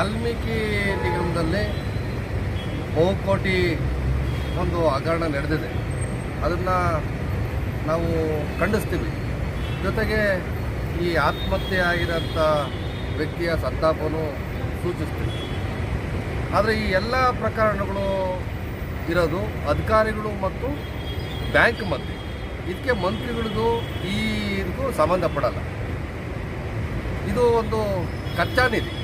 ವಾಲ್ಮೀಕಿ ನಿಗಮದಲ್ಲಿ ಬಹುಕೋಟಿ ಒಂದು ಹಗರಣ ನಡೆದಿದೆ. ಅದನ್ನು ನಾವು ಖಂಡಿಸ್ತೀವಿ. ಜೊತೆಗೆ ಈ ಆತ್ಮಹತ್ಯೆ ಆಗಿರೋಂಥ ವ್ಯಕ್ತಿಯ ಸಂತಾಪವನ್ನು ಸೂಚಿಸ್ತೀವಿ. ಆದರೆ ಈ ಎಲ್ಲ ಪ್ರಕರಣಗಳು ಇರೋದು ಅಧಿಕಾರಿಗಳು ಮತ್ತು ಬ್ಯಾಂಕ್ ಮಧ್ಯೆ. ಇದಕ್ಕೆ ಮಂತ್ರಿಗಳಿಗೂ ಈ ಇದಕ್ಕೂ ಸಂಬಂಧಪಡಲ್ಲ. ಇದು ಒಂದು ಕಚ್ಚಾ ನಿಧಿ.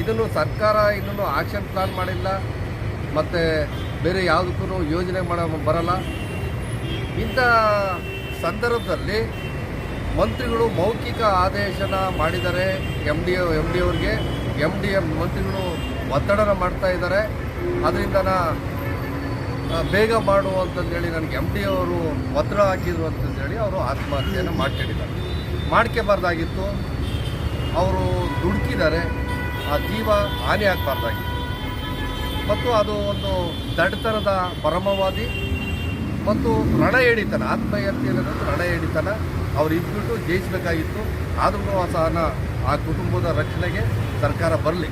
ಇದನ್ನು ಸರ್ಕಾರ ಇದನ್ನು ಆಕ್ಷನ್ ಪ್ಲಾನ್ ಮಾಡಿಲ್ಲ. ಮತ್ತು ಬೇರೆ ಯಾವುದಕ್ಕೂ ಯೋಜನೆ ಮಾಡ ಬರಲ್ಲ. ಇಂಥ ಸಂದರ್ಭದಲ್ಲಿ ಮಂತ್ರಿಗಳು ಮೌಖಿಕ ಆದೇಶನ ಮಾಡಿದ್ದಾರೆ ಎಂ ಡಿ ಎಂ ಡಿ ಅವ್ರಿಗೆ ಎಂ ಡಿ ಎಂ ಮಂತ್ರಿಗಳು ಒತ್ತಡನ ಮಾಡ್ತಾ ಇದ್ದಾರೆ. ಅದರಿಂದ ಬೇಗ ಮಾಡು ಅಂತಂದೇಳಿ ನನಗೆ ಎಂ ಡಿ ಅವರು ಒತ್ತಡ ಹಾಕಿದ್ರು ಅಂತಂದೇಳಿ ಅವರು ಆತ್ಮಹತ್ಯೆಯನ್ನು ಮಾಡ್ಕೊಂಡಿದ್ದಾರೆ. ಮಾಡ್ಕೋಬಾರ್ದಾಗಿತ್ತು ಅವರು ದುಡುಕಿದ್ದಾರೆ. ಆ ಜೀವ ಹಾನಿ ಆಗಬಾರ್ದಾಗಿತ್ತು. ಮತ್ತು ಅದು ಒಂದು ದಡ್ತನದ ಪರಮವಾದಿ ಮತ್ತು ರಣ ಎಡಿತನ ಆತ್ಮಹತ್ಯೆ ಅನ್ನೋದು ರಣ ಎಡಿತನ ಅವ್ರು ಇದ್ಬಿಟ್ಟು ಜಯಿಸಬೇಕಾಗಿತ್ತು. ಆದ್ರೂ ಸಹನ ಆ ಕುಟುಂಬದ ರಕ್ಷಣೆಗೆ ಸರ್ಕಾರ ಬರಲಿ.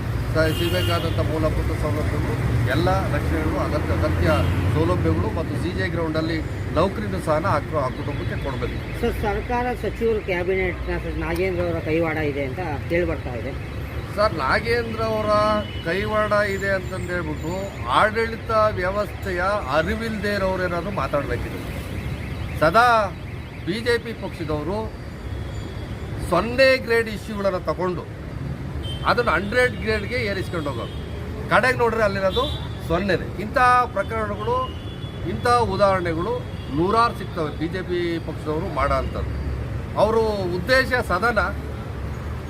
ಸಿಗಬೇಕಾದಂಥ ಮೂಲಭೂತ ಸೌಲಭ್ಯಗಳು, ಎಲ್ಲ ರಕ್ಷಣೆಗಳು, ಅಗತ್ಯ ಅಗತ್ಯ ಸೌಲಭ್ಯಗಳು ಮತ್ತು ಸಿ ಜೆ ಗ್ರೌಂಡಲ್ಲಿ ನೌಕರಿನೂ ಸಹ ಆ ಕುಟುಂಬಕ್ಕೆ ಕೊಡಬೇಕು. ಸರ್, ಸರ್ಕಾರ ಸಚಿವರು ಕ್ಯಾಬಿನೆಟ್ನ ನಾಗೇಂದ್ರ ಅವರ ಕೈವಾಡ ಇದೆ ಅಂತ ಕೇಳಿಬರ್ತಾ ಇದೆ. ಸರ್, ನಾಗೇಂದ್ರ ಅವರ ಕೈವಾಡ ಇದೆ ಅಂತಂದು ಹೇಳ್ಬಿಟ್ಟು ಆಡಳಿತ ವ್ಯವಸ್ಥೆಯ ಅರಿವಿಲ್ಲದೆ ಏನಾದರೂ ಮಾತಾಡಬೇಕಿದೆ. ಸದಾ ಬಿ ಜೆ ಪಿ ಪಕ್ಷದವರು ಸೊನ್ನೆ ಗ್ರೇಡ್ ಇಶ್ಯೂಗಳನ್ನು ತಗೊಂಡು ಅದನ್ನು ಹಂಡ್ರೆಡ್ ಗ್ರೇಡ್ಗೆ ಏರಿಸ್ಕೊಂಡು ಹೋಗೋದು ಕಡೆಗೆ ನೋಡಿದ್ರೆ ಅಲ್ಲಿರೋದು ಸೊನ್ನೆನೆ ಇಂಥ ಪ್ರಕರಣಗಳು, ಇಂಥ ಉದಾಹರಣೆಗಳು ನೂರಾರು ಸಿಗ್ತವೆ ಬಿ ಜೆ ಪಿ ಪಕ್ಷದವರು ಮಾಡೋ ಅಂಥದ್ದು. ಅವರು ಉದ್ದೇಶ ಸದನ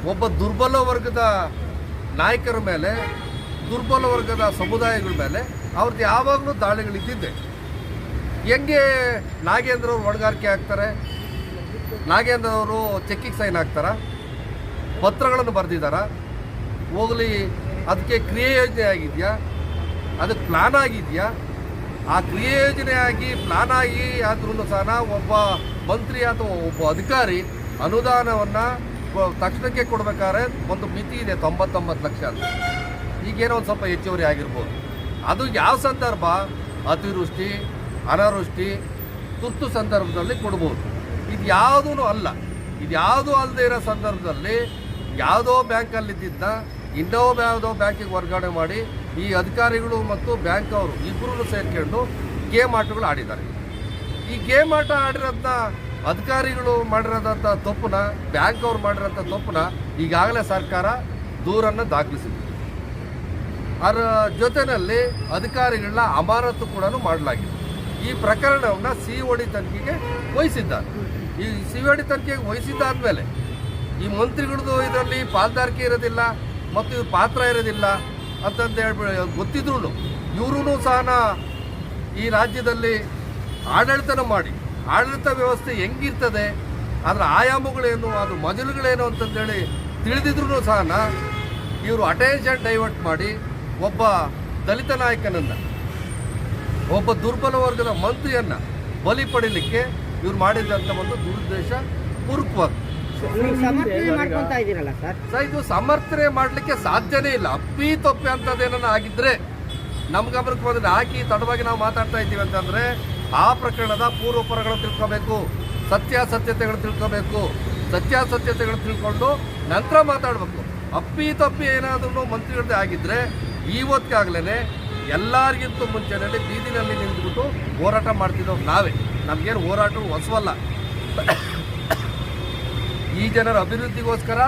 ಒಬ್ಬ ದುರ್ಬಲ ವರ್ಗದ ನಾಯಕರ ಮೇಲೆ, ದುರ್ಬಲ ವರ್ಗದ ಸಮುದಾಯಗಳ ಮೇಲೆ ಅವ್ರದ್ದು ಯಾವಾಗಲೂ ದಾಳಿಗಳಿದ್ದಿದ್ದೆ ಹೆಂಗೆ ನಾಗೇಂದ್ರ ಅವರು ಹೊಣೆಗಾರಿಕೆ ಆಗ್ತಾರೆ, ನಾಗೇಂದ್ರ ಅವರು ಚೆಕ್ಕಿಗೆ ಸೈನ್ ಹಾಕ್ತಾರ, ಪತ್ರಗಳನ್ನು ಬರೆದಿದ್ದಾರ, ಹೋಗಲಿ ಅದಕ್ಕೆ ಕ್ರಿಯೆ ಯೋಜನೆ ಆಗಿದೆಯಾ, ಅದಕ್ಕೆ ಪ್ಲಾನ್ ಆಗಿದೆಯಾ? ಆ ಕ್ರಿಯೆ ಯೋಜನೆ ಆಗಿ ಪ್ಲಾನ್ ಆಗಿ ಆದ್ರೂ ಸಹ ಒಬ್ಬ ಮಂತ್ರಿ ಅಥವಾ ಒಬ್ಬ ಅಧಿಕಾರಿ ಅನುದಾನವನ್ನು ತಕ್ಷಣಕ್ಕೆ ಕೊಡ್ಬೇಕಾದ್ರೆ ಒಂದು ಮಿತಿ ಇದೆ, ತೊಂಬತ್ತೊಂಬತ್ತು ಲಕ್ಷ ಅಂತ. ಈಗೇನೋ ಒಂದು ಸ್ವಲ್ಪ ಹೆಚ್ಚುವರಿ ಆಗಿರ್ಬೋದು. ಅದು ಯಾವ ಸಂದರ್ಭ? ಅತಿವೃಷ್ಟಿ, ಅನಾವೃಷ್ಟಿ, ತುರ್ತು ಸಂದರ್ಭದಲ್ಲಿ ಕೊಡ್ಬೋದು. ಇದು ಯಾವುದೂ ಅಲ್ಲ. ಇದು ಯಾವುದೂ ಅಲ್ಲದೆ ಇರೋ ಸಂದರ್ಭದಲ್ಲಿ ಯಾವುದೋ ಬ್ಯಾಂಕಲ್ಲಿದ್ದ, ಇನ್ನೋ ಯಾವುದೋ ಬ್ಯಾಂಕಿಗೆ ವರ್ಗಾವಣೆ ಮಾಡಿ ಈ ಅಧಿಕಾರಿಗಳು ಮತ್ತು ಬ್ಯಾಂಕ್ ಅವರು ಇಬ್ಬರೂ ಸೇರ್ಕೊಂಡು ಗೇಮ್ ಆಟಗಳು ಆಡಿದ್ದಾರೆ. ಈ ಗೇಮ್ ಆಟ ಆಡಿರೋದನ್ನ ಅಧಿಕಾರಿಗಳು ಮಾಡಿರೋದಂಥ ತಪ್ಪನ್ನ ಬ್ಯಾಂಕ್ ಅವ್ರು ಮಾಡಿರೋಂಥ ತಪ್ಪನ್ನ ಈಗಾಗಲೇ ಸರ್ಕಾರ ದೂರನ್ನು ದಾಖಲಿಸಿದೆ. ಅದರ ಜೊತೆಯಲ್ಲಿ ಅಧಿಕಾರಿಗಳನ್ನ ಅಮಾನತು ಕೂಡ ಮಾಡಲಾಗಿದೆ. ಈ ಪ್ರಕರಣವನ್ನು ಸಿ ಒ ಡಿ ತನಿಖೆಗೆ ವಹಿಸಿದ್ದಾರೆ. ಈ ಸಿ ಒ ಡಿ ತನಿಖೆಗೆ ವಹಿಸಿದ್ದಾದಮೇಲೆ ಈ ಮಂತ್ರಿಗಳದ್ದು ಇದರಲ್ಲಿ ಪಾಲ್ದಾರಿಕೆ ಇರೋದಿಲ್ಲ, ಮತ್ತು ಇವ್ರ ಪಾತ್ರ ಇರೋದಿಲ್ಲ ಅಂತಂತ ಹೇಳ್ಬಿಡಿ ಗೊತ್ತಿದ್ರು ಇವರೂ ಸಹ ಈ ರಾಜ್ಯದಲ್ಲಿ ಆಡಳಿತನ ಮಾಡಿ ಆಡಳಿತ ವ್ಯವಸ್ಥೆ ಹೆಂಗಿರ್ತದೆ ಅದರ ಆಯಾಮಗಳೇನು ಅದು ಮಜಲುಗಳೇನು ಅಂತಂದೇಳಿ ತಿಳಿದಿದ್ರು ಸಹ ಇವರು ಅಟೆನ್ಷನ್ ಡೈವರ್ಟ್ ಮಾಡಿ ಒಬ್ಬ ದಲಿತ ನಾಯಕನನ್ನು ಒಬ್ಬ ದುರ್ಬಲ ವರ್ಗದ ಮಂತ್ರಿಯನ್ನು ಬಲಿ ಪಡಿಲಿಕ್ಕೆ ಇವ್ರು ಮಾಡಿದಂಥ ಒಂದು ದುರುದ್ದೇಶ ಪೂರ್ವಕವಾದ ಸರ್? ಇದು ಸಮರ್ಥನೆ ಮಾಡಲಿಕ್ಕೆ ಸಾಧ್ಯನೇ ಇಲ್ಲ. ಅಪ್ಪಿ ತಪ್ಪೆ ಅಂತದೇನ ಆಗಿದ್ರೆ ನಮ್ಗೆ ಗಮನಕ್ಕೆ ಬಂದ್ರೆ ಹಾಕಿ ತಡವಾಗಿ ನಾವು ಮಾತಾಡ್ತಾ ಇದ್ದೀವಿ ಅಂತಂದ್ರೆ ಆ ಪ್ರಕರಣದ ಪೂರ್ವಪರಗಳು ತಿಳ್ಕೋಬೇಕು, ಸತ್ಯಾಸತ್ಯತೆಗಳು ತಿಳ್ಕೋಬೇಕು, ಸತ್ಯಾಸತ್ಯತೆಗಳು ತಿಳ್ಕೊಂಡು ನಂತರ ಮಾತಾಡಬೇಕು. ಅಪ್ಪಿ ತಪ್ಪಿ ಏನಾದರೂ ಮಂತ್ರಿಗಳದ್ದೇ ಆಗಿದ್ದರೆ ಇವತ್ತಿಗಾಗಲೇ ಎಲ್ಲರಿಗಿಂತ ಮುಂಚೆನಲ್ಲಿ ಬೀದಿನಲ್ಲಿ ನಿಂತ್ಬಿಟ್ಟು ಹೋರಾಟ ಮಾಡ್ತಿದ್ದವ್ರು ನಾವೇ. ನಮಗೇನು ಹೋರಾಟ ಹೊಸವಲ್ಲ. ಈ ಜನರ ಅಭಿವೃದ್ಧಿಗೋಸ್ಕರ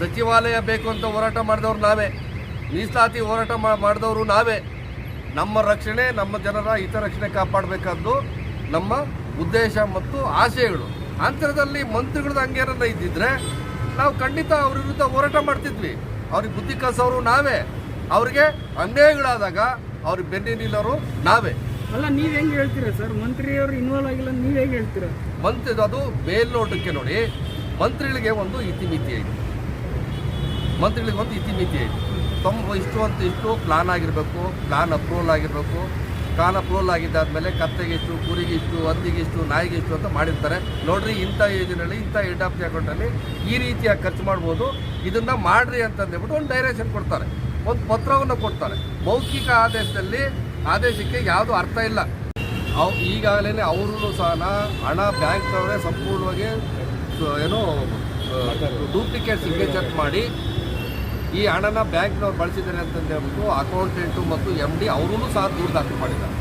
ಸಚಿವಾಲಯ ಬೇಕು ಅಂತ ಹೋರಾಟ ಮಾಡಿದವ್ರು ನಾವೇ. ಮೀಸಲಾತಿ ಹೋರಾಟ ಮಾಡಿದವರು ನಾವೇ. ನಮ್ಮ ರಕ್ಷಣೆ ನಮ್ಮ ಜನರ ಹಿತರಕ್ಷಣೆ ಕಾಪಾಡಬೇಕಾದ್ದು ನಮ್ಮ ಉದ್ದೇಶ ಮತ್ತು ಆಶಯಗಳು ಅಂತರದಲ್ಲಿ ಮಂತ್ರಿಗಳದ್ದು ಹಂಗೇನನ್ನ ಇದ್ದಿದ್ರೆ ನಾವು ಖಂಡಿತ ಅವ್ರ ವಿರುದ್ಧ ಹೋರಾಟ ಮಾಡ್ತಿದ್ವಿ. ಅವ್ರಿಗೆ ಬುದ್ಧಿ ಕಲಿಸೋರು ನಾವೇ. ಅವ್ರಿಗೆ ಅನ್ಯಾಯಗಳಾದಾಗ ಅವ್ರಿಗೆ ಬೆನ್ನಿ ನಿಲ್ಲೋರು ನಾವೇ. ಅಲ್ಲ ನೀವ್ ಹೆಂಗ್ ಹೇಳ್ತೀರಾ ಸರ್? ಮಂತ್ರಿಯವರು ಇನ್ವಾಲ್ವ್ ಆಗಿಲ್ಲ ನೀವ್ ಹೇಗೆ ಹೇಳ್ತೀರಾ? ಮಂತ್ರಿ ಅದು ಮೇಲ್ನೋಟಕ್ಕೆ ನೋಡಿ ಮಂತ್ರಿಗಳಿಗೆ ಒಂದು ಇತಿಮಿತಿ ಐತೆ ಮಂತ್ರಿಗಳಿಗೆ ಒಂದು ಇತಿಮಿತಿ ಐತೆ ತೊಂಬ ಇಷ್ಟು ಅಂತ ಇಷ್ಟು ಪ್ಲಾನ್ ಆಗಿರಬೇಕು ಪ್ಲಾನ್ ಅಪ್ರೂವಲ್ ಆಗಿರಬೇಕು. ಕಾಲ ಅಪ್ರೂವಲ್ ಆಗಿದ್ದಾದಮೇಲೆ ಕತ್ತೆಗೆ ಇಷ್ಟು ಕುರಿಗೆ ಇಷ್ಟು ಹಂದಿಗೆ ಇಷ್ಟು ನಾಯಿಗೆ ಇಷ್ಟು ಅಂತ ಮಾಡಿರ್ತಾರೆ. ನೋಡ್ರಿ ಇಂಥ ಯೋಜನೆಯಲ್ಲಿ ಇಂಥ ಏಟ್ ಆಫ್ ದಿ ಅಕೌಂಟಲ್ಲಿ ಈ ರೀತಿಯಾಗಿ ಖರ್ಚು ಮಾಡ್ಬೋದು. ಇದನ್ನು ಮಾಡಿರಿ ಅಂತಂದೇಳ್ಬಿಟ್ಟು ಒಂದು ಡೈರೆಕ್ಷನ್ ಕೊಡ್ತಾರೆ. ಒಂದು ಪತ್ರವನ್ನು ಕೊಡ್ತಾರೆ. ಮೌಖಿಕ ಆದೇಶದಲ್ಲಿ ಆದೇಶಕ್ಕೆ ಯಾವುದು ಅರ್ಥ ಇಲ್ಲ. ಅವ್ ಈಗಾಗಲೇ ಅವರು ಸಹ ಹಣ ಬ್ಯಾಂಕ್ನವರೇ ಸಂಪೂರ್ಣವಾಗಿ ಏನು ಡೂಪ್ಲಿಕೇಟ್ ಸಿಗ್ನೇಚರ್ ಮಾಡಿ ಈ ಹಣನ ಬ್ಯಾಂಕ್ನವ್ರು ಬಳಸಿದ್ದಾರೆ ಅಂತಂದು ಹೇಳ್ಬಿಟ್ಟು ಅಕೌಂಟೆಂಟು ಮತ್ತು ಎಂ ಡಿ ಅವರೂ ಸಹ ದೂರು ದಾಖಲು ಮಾಡಿದ್ದಾರೆ.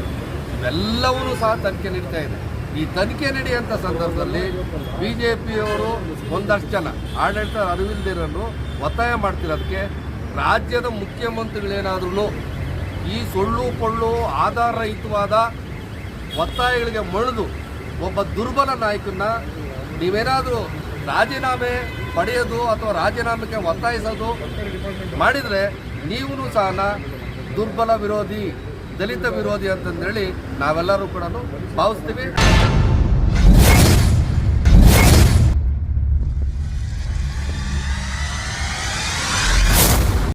ಇವೆಲ್ಲವೂ ಸಹ ತನಿಖೆ ನೀಡ್ತಾ ಇದೆ. ಈ ತನಿಖೆ ನಡೆಯುವಂಥ ಸಂದರ್ಭದಲ್ಲಿ ಬಿ ಜೆ ಪಿಯವರು ಒಂದಷ್ಟು ಜನ ಆಡಳಿತ ಅರಿವಿಲ್ದಿರೋರು ಒತ್ತಾಯ ಮಾಡ್ತಿರೋದಕ್ಕೆ ರಾಜ್ಯದ ಮುಖ್ಯಮಂತ್ರಿಗಳೇನಾದ್ರೂ ಈ ಸುಳ್ಳು ಪೊಳ್ಳು ಆಧಾರರಹಿತವಾದ ಒತ್ತಾಯಗಳಿಗೆ ಮಣಿದು ಒಬ್ಬ ದುರ್ಬಲ ನಾಯಕನ ನೀವೇನಾದರೂ ರಾಜೀನಾಮೆ ಪಡೆಯೋದು ಅಥವಾ ರಾಜೀನಾಮೆಗೆ ಒತ್ತಾಯಿಸೋದು ಮಾಡಿದರೆ ನೀವು ಸಹ ದುರ್ಬಲ ವಿರೋಧಿ, ದಲಿತ ವಿರೋಧಿ ಅಂತಂದೇಳಿ ನಾವೆಲ್ಲರೂ ಕೂಡ ಭಾವಿಸ್ತೀವಿ.